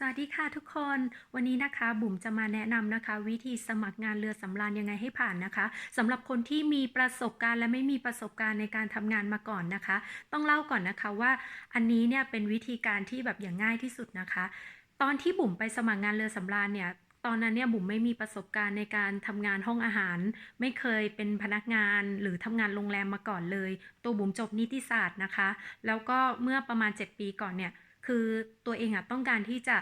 สวัสดีค่ะทุกคน วันนี้นะคะบุ๋มจะมาแนะนำนะคะ วิธีสมัครงานเรือสำราญยังไงให้ผ่านนะคะสำหรับคนที่มีประสบการณ์และไม่มีประสบการณ์ในการทำงานมาก่อนนะคะ ต้องเล่าก่อนนะคะว่าอันนี้เนี่ยเป็นวิธีการที่แบบอย่างง่ายที่สุดนะคะ ตอนที่บุ๋มไปสมัครงานเรือสำราญเนี่ยตอนนั้นเนี่ยบุ๋มไม่มีประสบการณ์ในการทำงานห้องอาหาร ไม่เคยเป็นพนักงานหรือทำงานโรงแรมมาก่อนเลย ตัวบุ๋มจบนิติศาสตร์นะคะ แล้วก็เมื่อประมาณ 7 ปีก่อนเนี่ย คือตัวเองอะต้องการที่จะ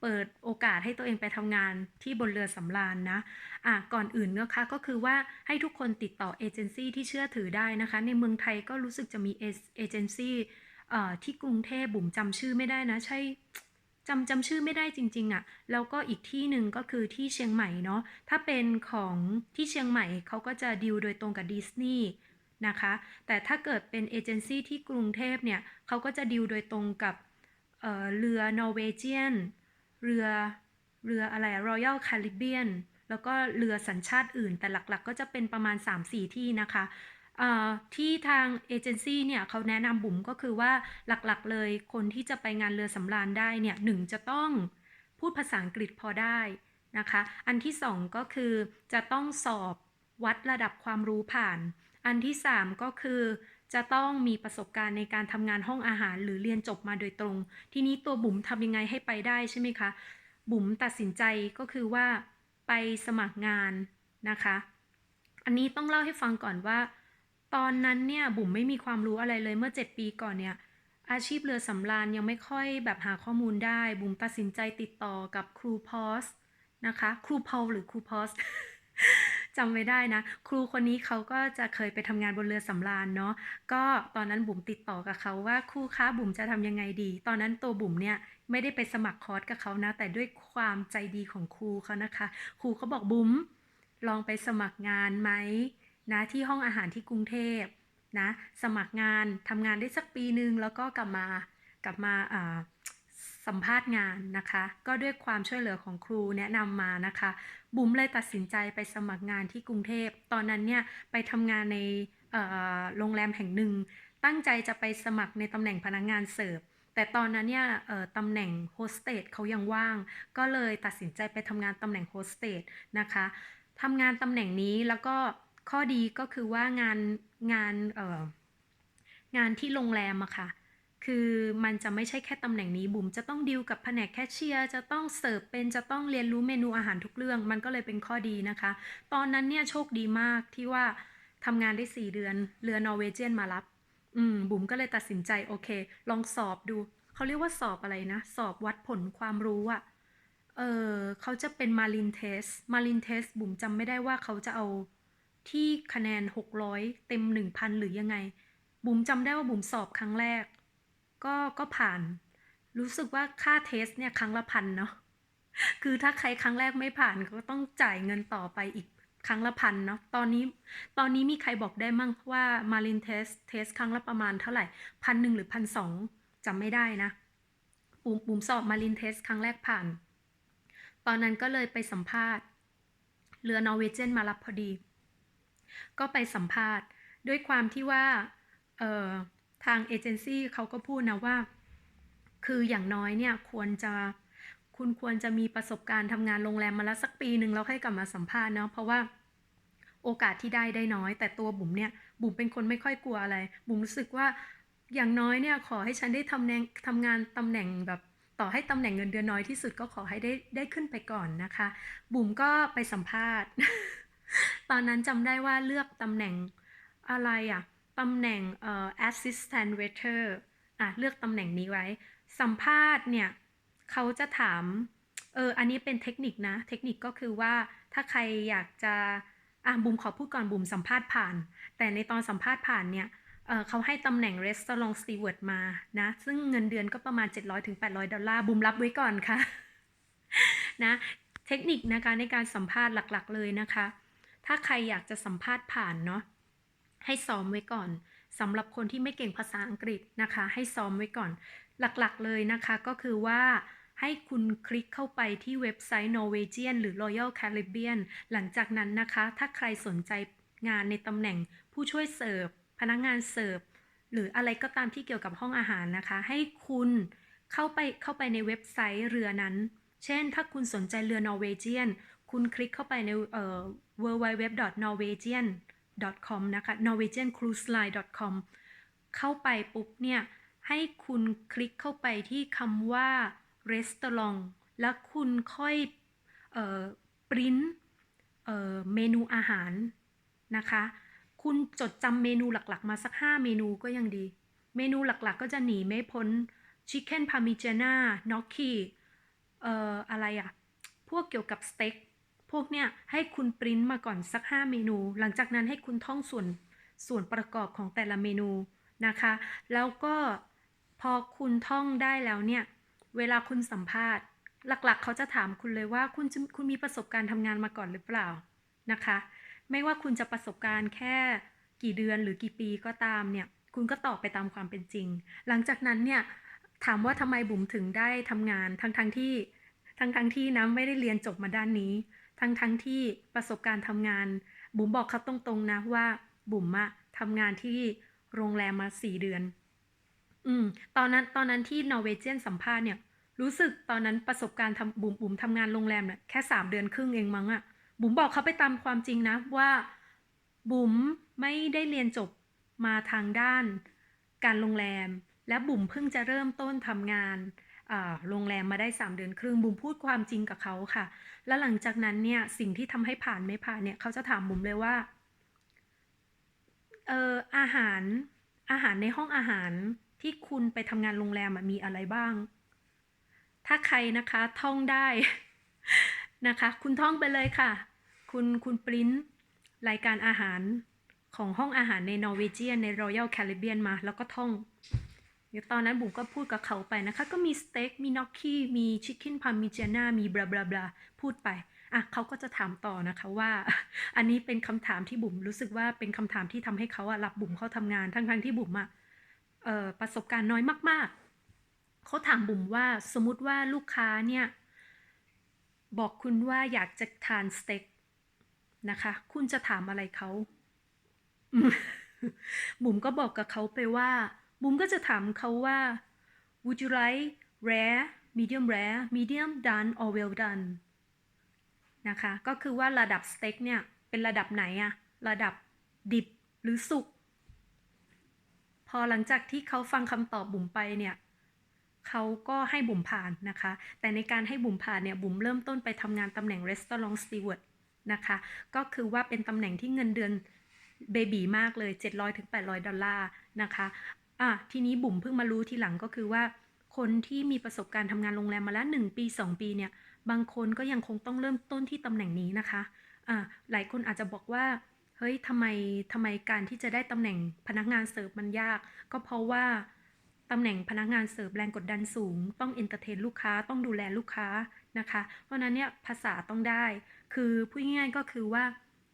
เปิดโอกาสให้ตัวเองไปทำงานที่บนเรือสำราญนะอะก่อนอื่นนะคะก็คือว่าให้ทุกคนติดต่อเอเจนซี่ที่เชื่อถือได้นะคะ ในเมืองไทยก็รู้สึกจะมีเอเจนซี่ที่กรุงเทพบุ๋มจำชื่อไม่ได้นะ ใช่จำจำชื่อไม่ได้จริง ๆอะ่ะแล้วก็อีกที่หนึ่งก็คือที่เชียงใหม่เนาะถ้าเป็นของที่เชียงใหม่เขาก็จะดีลโดยตรงกับดิสนีย์นะคะ แต่ถ้าเกิดเป็นเอเจนซี่ที่กรุงเทพเนี่ยเขาก็จะดีลโดยตรงกับ เอ่อเรือนอร์เวเจียน เรือเรืออะไรรอยัลคาริเบียนแล้วก็เรือสัญชาติอื่น แต่หลักๆ ก็จะเป็นประมาณ 3-4 ที่นะคะที่ทางเอเจนซี่เนี่ยเขาแนะนำบุ๋มก็คือว่าหลักๆเลยคนที่จะไปงานเรือสำราญได้เนี่ยหนึ่งจะต้องพูดภาษาอังกฤษพอได้นะคะ อันที่สองก็คือจะต้องสอบวัดระดับความรู้ผ่าน อันที่สามก็คือ จะต้องมีประสบการณ์ในการทำงานห้องอาหาร หรือเรียนจบมาโดยตรง ทีนี้ตัวบุ๋มทำยังไงให้ไปได้ใช่ไหมคะ บุ๋มตัดสินใจก็คือว่าไปสมัครงานนะคะ อันนี้ต้องเล่าให้ฟังก่อนว่า ตอนนั้นเนี่ยบุ๋มไม่มีความรู้อะไรเลยเมื่อ 7 ปีก่อนเนี่ยอาชีพเรือสำราญยังไม่ค่อยแบบหาข้อมูลได้ บุ๋มตัดสินใจติดต่อกับครูพอสนะคะ ครูพอลหรือครูพอส จำไม่ได้นะ ครูคนนี้เขาก็จะเคยไปทำงานบนเรือสำราญเนาะก็ตอนนั้นบุ๋มติดต่อกับเขาว่าครูคะบุ๋มจะทำยังไงดี ตอนนั้นตัวบุ๋มเนี่ยไม่ได้ไปสมัครคอร์สกับเขานะ แต่ด้วยความใจดีของครูเขานะคะ ครูเขาบอกบุ๋มลองไปสมัครงานไหมนะที่ห้องอาหารที่กรุงเทพนะสมัครงานทำงานได้สักปีหนึ่งแล้วก็กลับมากลับมาอ่า สัมภาษณ์งานนะคะ ก็ด้วยความช่วยเหลือของครูแนะนำมานะคะ บุ๋มเลยตัดสินใจไปสมัครงานที่กรุงเทพ ตอนนั้นเนี่ยไปทำงานในโรงแรมแห่งหนึ่ง ตั้งใจจะไปสมัครในตำแหน่งพนักงานเสิร์ฟ แต่ตอนนั้นเนี่ยตำแหน่งโฮสเตสเขายังว่าง ก็เลยตัดสินใจไปทำงานตำแหน่งโฮสเตสนะคะทำงานตำแหน่งนี้แล้วก็ข้อดีก็คือว่างานงานงานที่โรงแรมอะค่ะ คือมันจะไม่ใช่แค่ตำแหน่งนี้บุ๋มจะต้องดีลกับแผนกแคชเชียร์จะต้องเสิร์ฟเป็นจะต้องเรียนรู้เมนูอาหารทุกเรื่อง มันก็เลยเป็นข้อดีนะคะ ตอนนั้นเนี่ยโชคดีมากที่ว่าทำงานได้ 4 เดือนเรือนอร์เวเจียนมารับ อืมบุ๋มก็เลยตัดสินใจโอเค ลองสอบดู เขาเรียกว่าสอบอะไรนะ สอบวัดผลความรู้อะเออเขาจะเป็นมารินเทสมารินเทสบุ๋มจำไม่ได้ว่าเขาจะเอาที่คะแนน 600 เต็ม 1,000 หรือยังไง บุ๋มจำได้ว่าบุ๋มสอบครั้งแรก ก็ก็ผ่าน รู้สึกว่าค่าเทสเนี่ยครั้งละพันเนาะคือถ้าใครครั้งแรกไม่ผ่านก็ต้องจ่ายเงินต่อไปอีกครั้งละพันเนาะตอนนี้ตอนนี้มีใครบอกได้มั่งว่ามารินเทสเทสครั้งละประมาณเท่าไหร่พันหนึ่งหรือพันสองจำไม่ได้นะปุ่มปุ่มสอบมารินเทสครั้งแรกผ่าน ตอนนั้นก็เลยไปสัมภาษณ์ เรือนอร์เวเจนมารับพอดี ก็ไปสัมภาษณ์ด้วยความที่ว่าเออ ทางเอเจนซี่เขาก็พูดนะว่า คืออย่างน้อยเนี่ยควรจะคุณควรจะมีประสบการณ์ทำงานโรงแรมมาแล้วสักปีหนึ่งแล้วค่อยกลับมาสัมภาษณ์เนาะเพราะว่าโอกาสที่ได้ได้น้อย แต่ตัวบุ๋มเนี่ยบุ๋มเป็นคนไม่ค่อยกลัวอะไร บุ๋มรู้สึกว่าอย่างน้อยเนี่ยขอให้ฉันได้ทำแนงทำงานตำแหน่งแบบต่อให้ตำแหน่งเงินเดือนน้อยที่สุดก็ขอให้ได้ได้ขึ้นไปก่อนนะคะ บุ๋มก็ไปสัมภาษณ์ ตอนนั้นจำได้ว่าเลือกตำแหน่งอะไรอะ ตำแหน่งเอ่อ assistant waiter อะเลือกตำแหน่งนี้ไว้ สัมภาษณ์เนี่ยเขาจะถาม เออ อันนี้เป็นเทคนิคนะ เทคนิคก็คือว่าถ้าใครอยากจะ อะบุมขอพูดก่อนบุมสัมภาษณ์ผ่าน แต่ในตอนสัมภาษณ์ผ่านเนี่ยเเขาให้ตำแหน่ง restaurant steward มานะ ซึ่งเงินเดือนก็ประมาณ 700-800 ดอลลาร์บุมรับไว้ก่อนค่ะ นะ เทคนิคนะคะในการสัมภาษณ์หลักๆ เลยนะคะ ถ้าใครอยากจะสัมภาษณ์ผ่านเนาะ ให้ซ้อมไว้ก่อนสำหรับคนที่ไม่เก่งภาษาอังกฤษนะคะ ให้ซ้อมไว้ก่อน หลักๆเลยนะคะก็คือว่าให้คุณคลิกเข้าไปที่เว็บไซต์ Norwegian หรือ Royal Caribbean หลังจากนั้นนะคะ ถ้าใครสนใจงานในตำแหน่งผู้ช่วยเสิร์ฟ พนักงานเสิร์ฟ หรืออะไรก็ตามที่เกี่ยวกับห้องอาหารนะคะ ให้คุณเข้าไปเข้าไปในเว็บไซต์เรือนั้น เช่น ถ้าคุณสนใจเรือ Norwegian คุณคลิกเข้าไปในเอ่อ norwegian.com นะคะ norwegiancruiseline.com เข้าไปปุ๊บเนี่ย ให้คุณคลิกเข้าไปที่คำว่า restaurant แล้วคุณค่อยเอ่อปริ้นเอ่อเมนูอาหารนะคะ คุณจดจำเมนูหลักๆ มาสัก 5 เมนูก็ยังดี เมนูหลักๆ ก็จะหนีไม่พ้น chicken parmigiana gnocchi เอ่ออะไรอะพวกเกี่ยวกับสเต็ก พวกเนี้ยให้คุณปริ้นมาก่อนสัก 5 เมนู หลังจากนั้นให้คุณท่องส่วนส่วนประกอบของแต่ละเมนูนะคะ แล้วก็พอคุณท่องได้แล้วเนี่ย เวลาคุณสัมภาษณ์ หลักๆ เขาจะถามคุณเลยว่าคุณคุณมีประสบการณ์ทำงานมาก่อนหรือเปล่านะคะ ไม่ว่าคุณจะประสบการณ์แค่กี่เดือนหรือกี่ปีก็ตามเนี่ย คุณก็ตอบไปตามความเป็นจริง หลังจากนั้นเนี่ยถามว่าทำไมบุ๋มถึงได้ทำงานทั้งทั้งๆที่ทั้งทั้งๆที่นะไม่ได้เรียนจบมาด้านนี้ ทั้งทั้งๆที่ประสบการณ์ทำงาน บุ๋มบอกเขาตรงๆนะว่า บุ๋มอะทำงานที่โรงแรมมาสี่เดือน อืม ตอนนั้นตอนนั้นที่นอร์เวเจียนสัมภาษณ์เนี่ย รู้สึกตอนนั้นประสบการณ์ทำบุ๋มบุ๋มทำงานโรงแรมเนี่ยแค่สามเดือนครึ่งเองมั้งอะบุ๋มบอกเขาไปตามความจริงนะว่าบุ๋มไม่ได้เรียนจบมาทางด้าน การโรงแรม และบุ๋มเพิ่งจะเริ่มต้นทำงาน โรงแรมมาได้ 3 เดือนครึ่งบุมพูดความจริงกับเขาค่ะ แล้วหลังจากนั้นเนี่ยสิ่งที่ทำให้ผ่านไม่ผ่านเนี่ยเขาจะถามบุมเลยว่าเอออาหารอาหารในห้องอาหารที่คุณไปทำงานโรงแรมมีอะไรบ้าง ถ้าใครนะคะท่องได้นะคะ คุณท่องไปเลยค่ะ คุณคุณปริ้นรายการอาหารของห้องอาหารในนอร์เวเจียนในรอยัลแคริบเบียนมา แล้วก็ท่อง เดี๋ยวตอนนั้นบุ๋มก็พูดกับเขาไปนะคะ ก็มีสเต็กมีน็อกกี้มีชิคเก้นพามิเจน่ามีบลาบลาบลาพูดไปอะเขาก็จะถามต่อนะคะว่า อันนี้เป็นคำถามที่บุ๋มรู้สึกว่าเป็นคำถามที่ทำให้เขาอะรับบุ๋มเข้าทำงานทั้งๆที่บุ๋มอะเอ่อประสบการณ์น้อยมาก ๆเขาถามบุ๋มว่าสมมติว่าลูกค้าเนี่ย บอกคุณว่าอยากจะทานสเต็กนะคะ คุณจะถามอะไรเขาบุ๋มก็บอกกับเขาไปว่า บุ๋มก็จะถามเขาว่า would you like rare medium rare medium done or well done นะคะ ก็คือว่าระดับสเต็กเนี่ย เป็นระดับไหนอะระดับดิบหรือสุก พอหลังจากที่เขาฟังคำตอบบุ๋มไปเนี่ยเขาก็ให้บุ๋มผ่านนะคะ แต่ในการให้บุ๋มผ่านเนี่ย บุ๋มเริ่มต้นไปทำงานตำแหน่ง Restaurant Steward นะคะ ก็คือว่าเป็นตำแหน่งที่เงินเดือนเบบีมากเลย 700ถึง800 ดอลลาร์นะคะ อะทีนี้บุ๋มเพิ่งมารู้ทีหลังก็คือว่า คนที่มีประสบการณ์ทำงานโรงแรมมาแล้ว 1 ปี 2 ปีเนี่ยบางคนก็ยังคงต้องเริ่มต้นที่ตำแหน่งนี้นะคะอะหลายคนอาจจะบอกว่าเฮ้ยทำไมทำไมการที่จะได้ตำแหน่งพนักงานเสิร์ฟมันยาก ก็เพราะว่าตำแหน่งพนักงานเสิร์ฟแรงกดดันสูง ต้องเอนเตอร์เทนลูกค้าต้องดูแลลูกค้านะคะ เพราะนั้นเนี่ยภาษาต้องได้ คือพูดง่ายๆก็คือว่า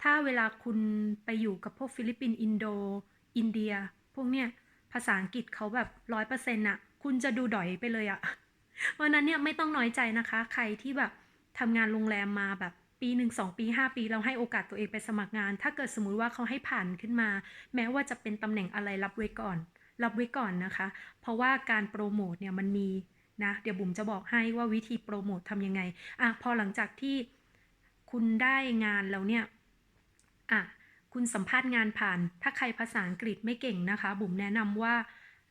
ถ้าเวลาคุณไปอยู่กับพวกฟิลิปปินส์อินโด อินเดีย พวกเนี้ยาษาอังกฤษเขาแบบร้อยเปอร์เซ็นต์อะคุณจะดูดอยไปเลยอะเพราะฉะนั้นเนี่ยไม่ต้องน้อยใจนะคะ ใครที่แบบทำงานโรงแรมมาแบบปีหนึ่งสองปีห้าปี เราให้โอกาสตัวเองไปสมัครงาน ถ้าเกิดสมมุติว่าเขาให้ผ่านขึ้นมา แม้ว่าจะเป็นตำแหน่งอะไรรับไว้ก่อน รับไว้ก่อนนะคะ เพราะว่าการโปรโมทเนี่ยมันมีนะ เดี๋ยวบุ๋มจะบอกให้ว่าวิธีโปรโมททำยังไงอะพอหลังจากที่คุณได้งานแล้วเนี่ยอะ คุณสัมภาษณ์งานผ่าน ถ้าใครภาษาอังกฤษไม่เก่งนะคะ บุ๋มแนะนำว่า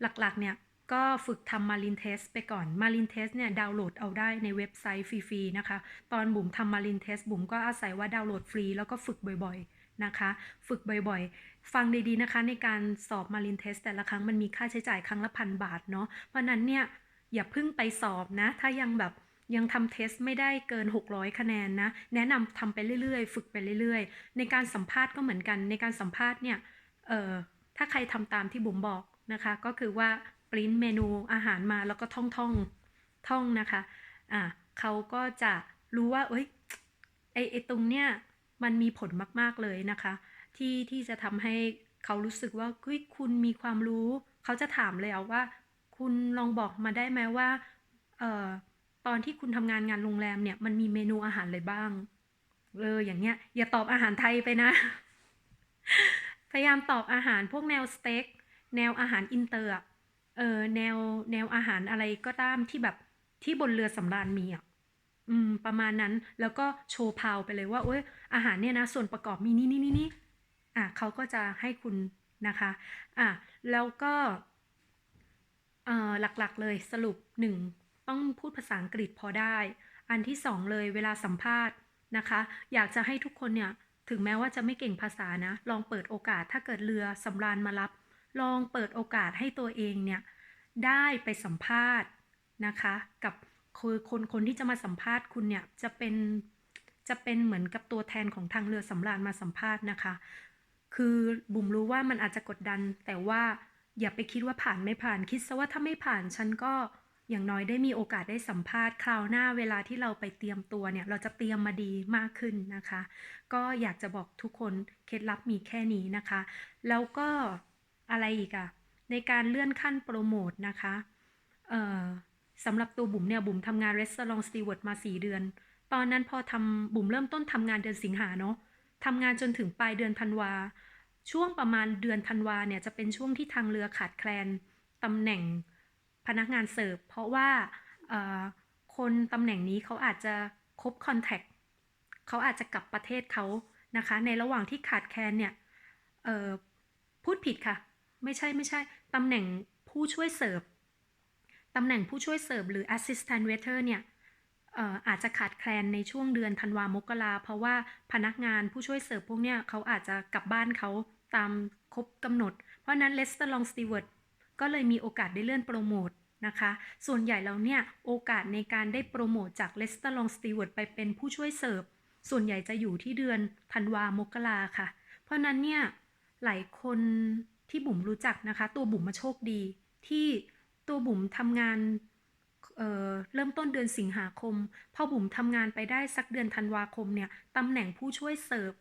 หลักๆ เนี่ยก็ฝึกทำมารินเทสไปก่อนมารินเทสเนี่ยดาวน์โหลดเอาได้ในเว็บไซต์ฟรีๆนะคะ ตอนบุ๋มทำมารินเทสบุ๋มก็อาศัยว่าดาวน์โหลดฟรีแล้วก็ฝึกบ่อยๆนะคะ ฝึกบ่อยๆ ฟังดีๆนะคะในการสอบมารินเทสแต่ละครั้งมันมีค่าใช้จ่ายครั้งละพันบาทเนาะเพราะนั้นเนี่ยอย่าเพิ่งไปสอบนะ ถ้ายังแบบ ยังทำเทสไม่ได้เกิน 600 คะแนนนะ แนะนำทำไปเรื่อยๆ ฝึกไปเรื่อยๆ ในการสัมภาษณ์ก็เหมือนกัน ในการสัมภาษณ์เนี่ย เอ่อ ถ้าใครทำตามที่บุ๋มบอกนะคะ ก็คือว่าปริ้นเมนูอาหารมาแล้วก็ท่องท่องท่องนะคะ อ่าเขาก็จะรู้ว่า เอ้ย ไอไอตรงเนี้ยมันมีผลมากๆเลยนะคะ ที่ที่จะทำให้เขารู้สึกว่าเฮ้ยคุณมีความรู้ เขาจะถามเลยเอาว่า คุณลองบอกมาได้ไหมว่า เอ่อ ตอนที่คุณทำงานงานโรงแรมเนี่ยมันมีเมนูอาหารอะไรบ้างเอออย่างเงี้ย อย่าตอบอาหารไทยไปนะ พยายามตอบอาหารพวกแนวสเต็กแนวอาหารอินเตอร์เออแนวแนวอาหารอะไรก็ตามที่แบบที่บนเรือสำราญมีอะอืม ประมาณนั้นแล้วก็โชว์พาวไปเลยว่า โอ๊ยอาหารเนี่ยนะ ส่วนประกอบมีนี่นี่นี่นี่อะเขาก็จะให้คุณนะคะ อะแล้วก็เอ่อหลักๆเลยสรุป1 ต้องพูดภาษาอังกฤษพอได้ อันที่2เลยเวลาสัมภาษณ์นะคะ อยากจะให้ทุกคนเนี่ยถึงแม้ว่าจะไม่เก่งภาษานะ ลองเปิดโอกาสถ้าเกิดเรือสำราญมารับ ลองเปิดโอกาสให้ตัวเองเนี่ยได้ไปสัมภาษณ์นะคะ กับคือคนคนที่จะมาสัมภาษณ์คุณเนี่ยจะเป็นจะเป็นเหมือนกับตัวแทนของทางเรือสำราญมาสัมภาษณ์นะคะ คือบุ๋มรู้ว่ามันอาจจะกดดัน แต่ว่าอย่าไปคิดว่าผ่านไม่ผ่านคิดซะว่าถ้าไม่ผ่านฉันก็ อย่างน้อยได้มีโอกาสได้สัมภาษณ์คราวหน้าเวลาที่เราไปเตรียมตัวเนี่ย เราจะเตรียมมาดีมากขึ้นนะคะ ก็อยากจะบอกทุกคนเคล็ดลับมีแค่นี้นะคะ แล้วก็อะไรอีกอะในการเลื่อนขั้นโปรโมทนะคะเอ่อสำหรับตัวบุ๋มเนี่ยบุ๋มทำงาน Restaurant Steward มา 4 เดือน ตอนนั้นพอทำบุ๋มเริ่มต้นทำงานเดือนสิงหาเนาะทำงานจนถึงปลายเดือนธันวา ช่วงประมาณเดือนธันวาเนี่ยจะเป็นช่วงที่ทางเรือขาดแคลนตำแหน่ง พนักงานเสิร์ฟ เพราะว่าคนตำแหน่งนี้เขาอาจจะคบคอนแทคเขาอาจจะกลับประเทศเขานะคะ ในระหว่างที่ขาดแคลนเนี่ยพูดผิดค่ะ ไม่ใช่ไม่ใช่ตำแหน่งผู้ช่วยเสิร์ฟตำแหน่งผู้ช่วยเสิร์ฟหรือ assistant waiter เนี่ยเอ่ออาจจะขาดแคลนในช่วงเดือนธันวามกราเพราะว่าพนักงานผู้ช่วยเสิร์ฟพวกเนี้ยเขาอาจจะกลับบ้านเขาตามครบกำหนด เพราะนั้น restaurant steward ก็เลยมีโอกาสได้เลื่อนโปรโมทนะคะส่วนใหญ่แล้วเนี่ยโอกาสในการได้โปรโมทจาก restaurant steward ไปเป็นผู้ช่วยเสิร์ฟส่วนใหญ่จะอยู่ที่เดือนธันวามกราค่ะ เพราะนั้นเนี่ยหลายคนที่บุ๋มรู้จักนะคะ ตัวบุ๋มมาโชคดี ที่ตัวบุ๋มทำงานเเริ่มต้นเดือนสิงหาคม พอบุ๋มทำงานไปได้สักเดือนธันวาคมเนี่ยตำแหน่งผู้ช่วยเสิร์ฟ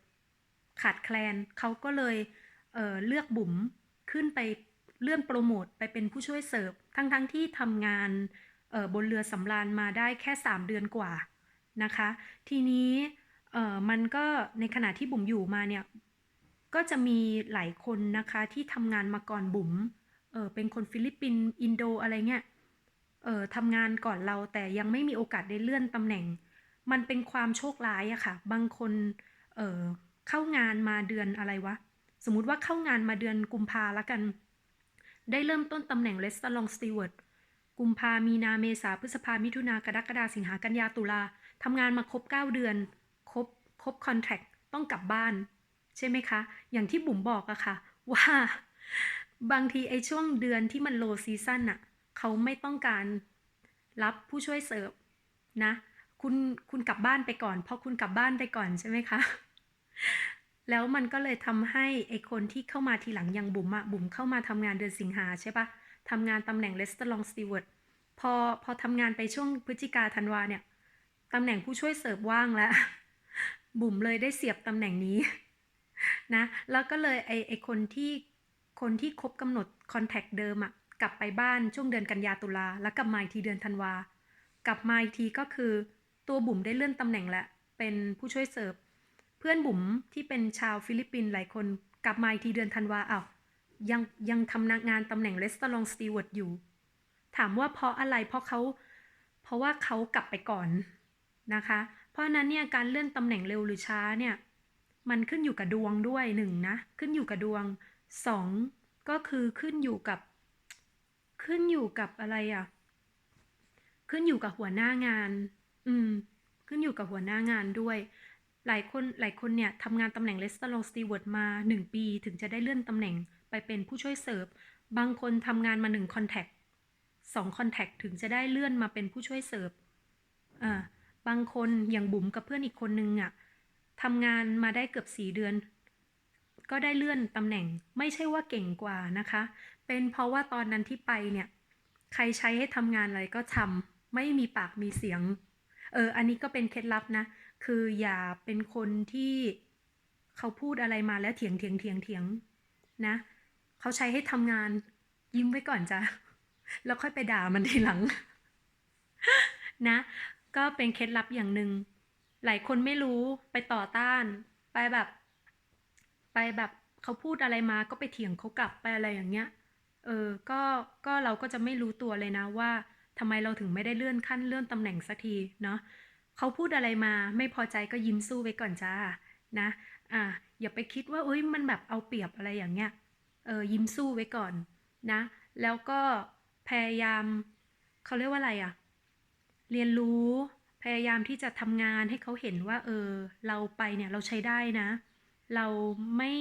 ขาดแคลนเขาก็เลยเเลือกบุ๋มขึ้นไป เลื่อนโปรโมทไปเป็นผู้ช่วยเสิร์ฟ ทั้งๆทที่ทำงานบนเรือสำราญมาได้แค่ 3 เดือนกว่านะคะ ทีนี้มันก็ในขณะที่บุ๋มอยู่มาเนี่ย ก็จะมีหลายคนนะคะที่ทำงานมาก่อนบุ๋มเเป็นคนฟิลิปปินส์อินโดอะไรเงี้ยทำงานก่อนเราแต่ยังไม่มีโอกาสได้เลื่อนตำแหน่ง มันเป็นความโชคร้ายอะค่ะ บางคนเเข้างานมาเดือนอะไรวะ สมมติว่าเข้างานมาเดือนกุมภาละกัน ได้เริ่มต้นตำแหน่ง Restaurant Steward กุมภามีนาเมษาพฤษภามิถุนากรกฎาสิงหากันยาตุลาทำงานมาครบ 9 เดือน ครบ ครบคอนแทคต้องกลับบ้าน ใช่ไหมคะ อย่างที่บุ๋มบอกอะค่ะ ว่าบางทีไอ้ช่วงเดือนที่มันโลซีซันอะเขาไม่ต้องการรับผู้ช่วยเสิร์ฟนะ คุณคุณกลับบ้านไปก่อน เพราะคุณกลับบ้านไปก่อนใช่ไหมคะ แล้วมันก็เลยทำให้ไอคนที่เข้ามาทีหลังอย่างบุ๋มอะบุ๋มเข้ามาทำงานเดือนสิงหาใช่ปะทำงานตำแหน่ง Restaurant Steward พอพอทำงานไปช่วงพฤศจิกาธันวาเนี่ยตำแหน่งผู้ช่วยเสิร์ฟว่างแล้ว บุ๋มเลยได้เสียบตำแหน่งนี้นะ แล้วก็เลยไอไอคนที่คนที่ครบกำหนดคอนแทคเดิมอะกลับไปบ้านช่วงเดือนกันยาตุลาแล้วกลับมาอีกทีเดือนธันวากลับมาอีกทีก็คือ ตัวบุ๋มได้เลื่อนตำแหน่งแล้วเป็นผู้ช่วยเสิร์ฟ พื่อนบุ๋มที่เป็นชาวฟิลิปปินส์หลายคนกลับมาอีกทีเดือนธันวาอ้าวยังยังทำงานตำแหน่ง Restaurant Steward อยู่ ถามว่าเพราะอะไรเพราะเขาเพราะว่าเขากลับไปก่อนนะคะ เพราะนั้นเนี่ยการเลื่อนตำแหน่งเร็วหรือช้าเนี่ยมันขึ้นอยู่กับดวงด้วยหนึ่งนะขึ้นอยู่กับดวงสองก็คือขึ้นอยู่กับ ขึ้นอยู่กับอะไรอะ่ะขึ้นอยู่กับหัวหน้างาน อืม ขึ้นอยู่กับหัวหน้างานด้วย หลายคนหลายคนเนี่ยทำงานตำแหน่ง Restaurant Steward มา 1 ปีถึงจะได้เลื่อนตำแหน่งไปเป็นผู้ช่วยเสิร์ฟ บางคนทำงานมา1 Contact 2 Contact ถึงจะได้เลื่อนมาเป็นผู้ช่วยเสิร์ฟอ่าบางคนอย่างบุ๋มกับเพื่อนอีกคนนึงอะ่ะทำงานมาได้เกือบสี่เดือน ก็ได้เลื่อนตำแหน่งไม่ใช่ว่าเก่งกว่านะคะ เป็นเพราะว่าตอนนั้นที่ไปเนี่ยใครใช้ให้ทำงานอะไรก็ทำไม่มีปากมีเสียง เออ อันนี้ก็เป็นเคล็ดลับนะ คืออย่าเป็นคนที่เขาพูดอะไรมาแล้วเถียงเถียงเถียงเถียงนะเขาใช้ให้ทำงานยิ้มไว้ก่อนจ้ะแล้วค่อยไปด่ามันทีหลัง นะ ก็เป็นเคล็ดลับอย่างหนึ่งหลายคนไม่รู้ไปต่อต้าน ไปแบบ ไปแบบเขาพูดอะไรมาก็ไปเถียงเขากลับไปอะไรอย่างเงี้ยเออก็ก็เราก็จะไม่รู้ตัวเลยนะว่าทำไมเราถึงไม่ได้เลื่อนขั้นเลื่อนตำแหน่งสักทีเนาะ เขาพูดอะไรมาไม่พอใจก็ยิ้มสู้ไว้ก่อนจ้านะอะอย่าไปคิดว่าเอ้ยมันแบบเอาเปรียบอะไรอย่างเงี้ยเออยิ้มสู้ไว้ก่อนนะ แล้วก็พยายามเขาเรียกว่าอะไรอะเรียนรู้พยายามที่จะทำงานให้เขาเห็นว่า เออ เราไปเนี่ยเราใช้ได้นะ เราไม่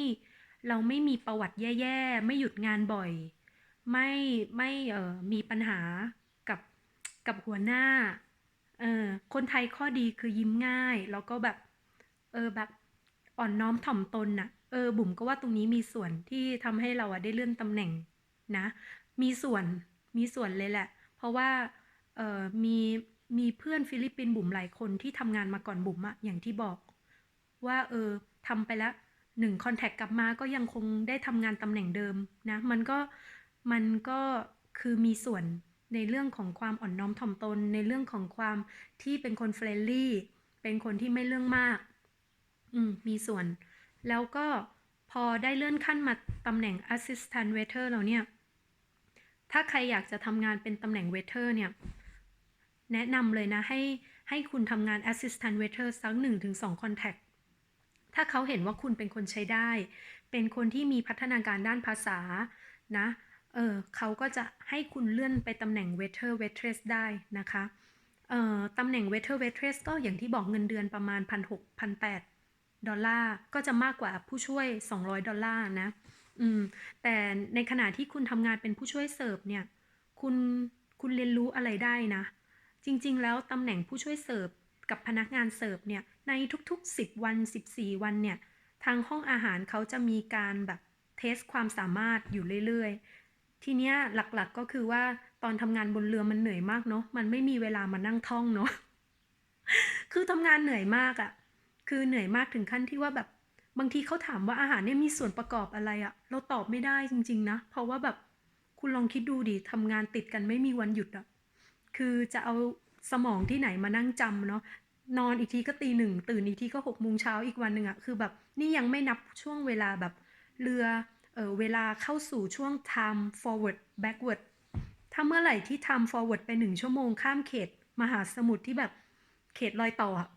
เราไม่มีประวัติแย่ๆ ไม่หยุดงานบ่อย ไม่ไม่เออมีปัญหากับกับหัวหน้า เออคนไทยข้อดีคือยิ้มง่าย แล้วก็แบบ เออแบบอ่อนน้อมถ่อมตนน่ะ เออ บุ๋มก็ว่าตรงนี้มีส่วนที่ทำให้เราอะได้เลื่อนตำแหน่งนะ มีส่วน มีส่วนเลยแหละ เพราะว่า เออมี มีเพื่อนฟิลิปปินส์บุ๋มหลายคนที่ทำงานมาก่อนบุ๋มอะอย่างที่บอก ว่า เออทำไปแล้วหนึ่งคอนแทคกลับมาก็ยังคงได้ทำงานตำแหน่งเดิมนะ มันก็ มันก็คือมีส่วน ในเรื่องของความอ่อนน้อมถ่อมตน ในเรื่องของความที่เป็นคนเฟรนลี่เป็นคนที่ไม่เรื่องมาก อืม มีส่วน แล้วก็พอได้เลื่อนขั้นมาตำแหน่ง assistant waiter แล้วเนี่ย ถ้าใครอยากจะทำงานเป็นตำแหน่ง waiter เนี่ย แนะนำเลยนะให้ให้คุณทำงาน assistant waiter สัก1-2 contact ถ้าเขาเห็นว่าคุณเป็นคนใช้ได้ เป็นคนที่มีพัฒนาการด้านภาษานะ เออเขาก็จะให้คุณเลื่อนไปตำแหน่ง waiter waitress ได้นะคะเอ่อตำแหน่ง waiter waitress ก็อย่างที่บอกเงินเดือนประมาณ 1,600 1,800 ดอลลาร์ ก็จะมากกว่าผู้ช่วย 200 ดอลลาร์นะ อืม แต่ในขณะที่คุณทำงานเป็นผู้ช่วยเสิร์ฟเนี่ย คุณ คุณเรียนรู้อะไรได้นะ จริง ๆ แล้วตำแหน่งผู้ช่วยเสิร์ฟกับพนักงานเสิร์ฟเนี่ย ในทุกๆ 10 วัน 14 วันเนี่ย ทางห้องอาหารเขาจะมีการแบบเทสความสามารถอยู่เรื่อยๆ ทีเนี้ยหลักๆก็คือว่าตอนทำงานบนเรือมันเหนื่อยมากเนาะมันไม่มีเวลามานั่งท่องเนาะคือทำงานเหนื่อยมากอะ่ะ คือเหนื่อยมากถึงขั้นที่ว่าแบบบางทีเขาถามว่าอาหารเนี่ยมีส่วนประกอบอะไรอะ่ะ เราตอบไม่ได้จริง ๆ นะ เพราะว่าแบบคุณลองคิดดูดิทำงานติดกันไม่มีวันหยุดอะ่ะ คือจะเอาสมองที่ไหนมานั่งจำเนาะนอนอีกทีก็ตีหนึ่งตื่นอีกทีก็หกโมงเช้าอีกวันหนึ่งอะคือแบบนี่ยังไม่นับช่วงเวลาแบบเรือ เเวลาเข้าสู่ช่วง time forward backward ถ้าเมื่อไหร่ที่ time forward ไปหนึ่งชั่วโมงข้ามเขต มหาสมุทรที่แบบเขตรอยต่ออะ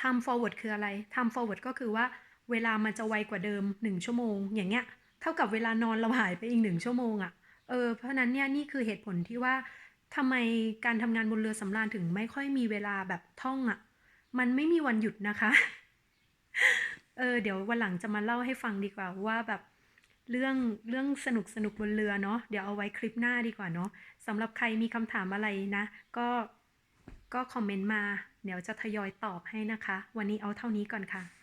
time forward คืออะไร time forward ก็คือว่าเวลามันจะไวกว่าเดิมหนึ่งชั่วโมง อย่างเงี้ย เท่ากับเวลานอนเราหายไปอีกหนึ่งชั่วโมงอะเออ เพราะฉะนั้นเนี่ยนี่คือเหตุผลที่ว่าทำไมการทำงานบนเรือสำราญถึงไม่ค่อยมีเวลาแบบท่องอะ่ะ มันไม่มีวันหยุดนะคะ เออ เดี๋ยววันหลังจะมาเล่าให้ฟังดีกว่าว่าแบบ เรื่องเรื่องสนุกสนุกบนเรือเนาะเดี๋ยวเอาไว้คลิปหน้าดีกว่าเนาะสำหรับใครมีคำถามอะไรนะ ก็ก็คอมเมนต์มา เดี๋ยวจะทยอยตอบให้นะคะ วันนี้เอาเท่านี้ก่อนค่ะ